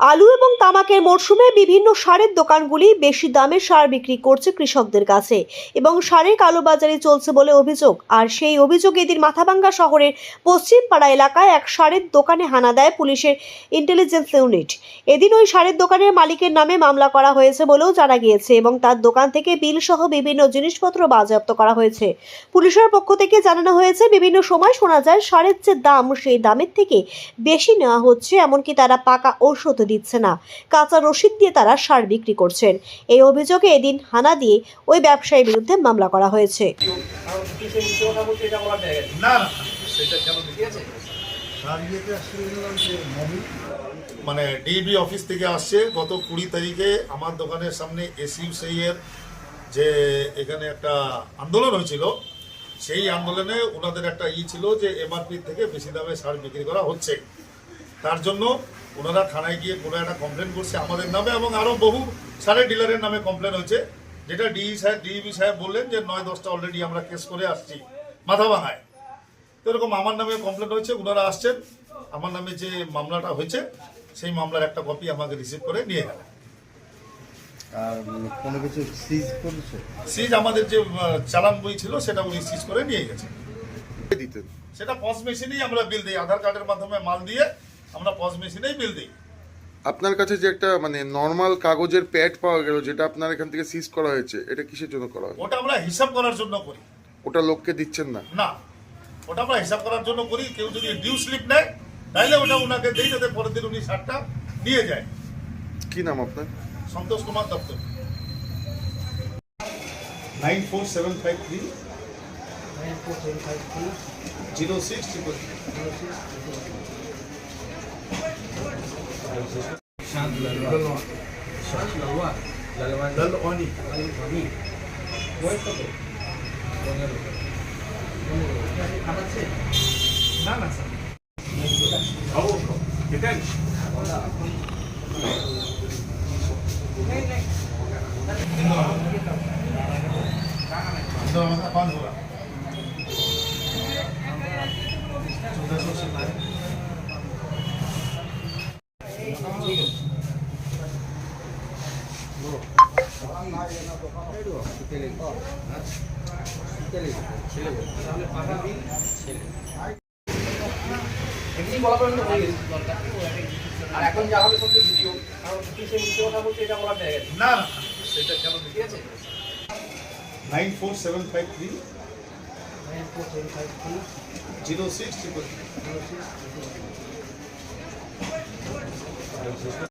আলু এবং তামাকের মরশুমে বিভিন্ন সারের দোকানগুলি বেশি দামে সার বিক্রি করছে কৃষকদের কাছে এবং সারের কালোবাজারি চলছে বলে অভিযোগ। আর সেই অভিযোগ এদিন মাথাভাঙ্গা শহরের পশ্চিমপাড়া এলাকায় এক সারের দোকানে হানা দেয় পুলিশের ইন্টেলিজেন্স ইউনিট। এদিন ওই সারের দোকানের মালিকের নামে মামলা করা হয়েছে বলেও জানা গিয়েছে এবং তার দোকান থেকে বিল সহ বিভিন্ন জিনিসপত্র বাজেয়াপ্ত করা হয়েছে। পুলিশের পক্ষ থেকে জানানো হয়েছে, বিভিন্ন সময় শোনা যায় সারের যে দাম, সেই দামের থেকে বেশি নেওয়া হচ্ছে, এমনকি তারা পাকা ঔষধ দিচ্ছে না। কাঁচা রসিদ দিয়ে তারা সার বিক্রি করছেন। এই অভিযোগে এদিন হানা দিয়ে ওই ব্যবসায়ীর বিরুদ্ধে মামলা করা হয়েছে। মানে ডিবি অফিস থেকে আসছে, গত কুড়ি তারিখে আমার দোকানের সামনে এসইউসি এর যে এখানে একটা আন্দোলন হয়েছিল, সেই আন্দোলনে ওনাদের একটা ই ছিল যে এমআরপি থেকে বেশি দামে সার বিক্রি করা হচ্ছে। তার জন্য ওনারা থানায় গিয়ে কোনো একটা কমপ্লেন করছে আমাদের নামে এবং আরও বহু সারের ডিলারের নামে কমপ্লেন হয়েছে যেটা ডিই সাহেব ডিইবি সাহেব বললেন যে নয় দশটা অলরেডি আমরা কেস করে আসছি মাথা ভাঙায়। তো এরকম আমার নামে কমপ্লেন হয়েছে ওনারা আসছেন আমার নামে যে মামলাটা হয়েছে সেই মামলার একটা কপি আমাকে রিসিভ করে নিয়ে গেলেন আর কোনো কিছু সিজ করেছে? সিজ আমাদের যে চালান বই ছিল সেটা উনি সিজ করে নিয়ে গেছে দিতেন? সেটা পজ মেশিনেই আমরা বিল দিই আধার কার্ডের মাধ্যমে মাল দিয়ে আমরা পজ মেশিনেই বিল দিই। আপনার কাছে যে একটা মানে নর্মাল কাগজের প্যাড পাওয়া গেল যেটা আপনার এখান থেকে সিজ করা হয়েছে এটা কিসের জন্য করা হয় ওটা আমরা হিসাব করার জন্য করি। ওটা লোককে দিচ্ছেন না? না। ওটা আমরা হিসাব করার জন্য করি কেউ যদি ডিউ স্লিপ নেয় তাহলে ওটা ওনাকে দিই যাতে পরের দিন উনি সারটা নিয়ে যায়। কি নাম আপনার? Santosh Kumar Dutta. Nine four seven five three zero six triple Shant Lalwa. Shant Lalwa. Lalwani. Lalwani. Lalwani. বয়স কত পনেরো কাটাচ্ছে না না স্যার খাবো খেতেন পান করা আর এখন যা হবে সব ভিডিও কারণ কিসে মিথ্যে কথা বলছে এটা বলার জায়গা না সেটা কেন ঠিক আছে nine four seven five three zero six triple